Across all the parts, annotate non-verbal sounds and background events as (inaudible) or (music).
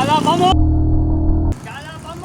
Kalaban mo! Kalaban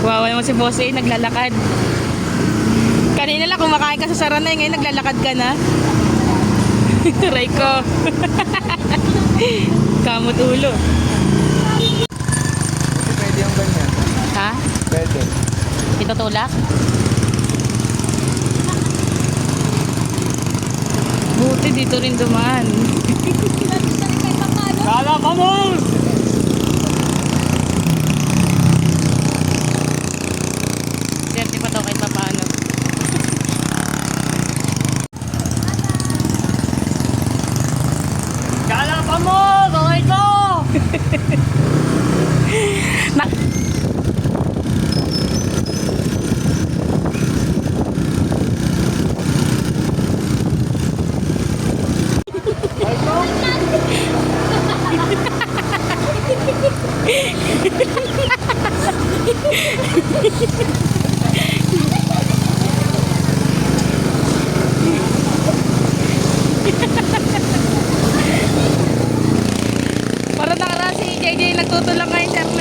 Wawa naman si Boss A, naglalakad. Kanina lang kumakain ka sa saranay, ngayon naglalakad ka na. (laughs) Turay ko. (laughs) Kamot ulo. Kasi pwede yung ganyan. Ha? Pwede. Itutulak? (laughs) Buti dito rin dumaan. Na (laughs) Nagtutulak ngayon terminal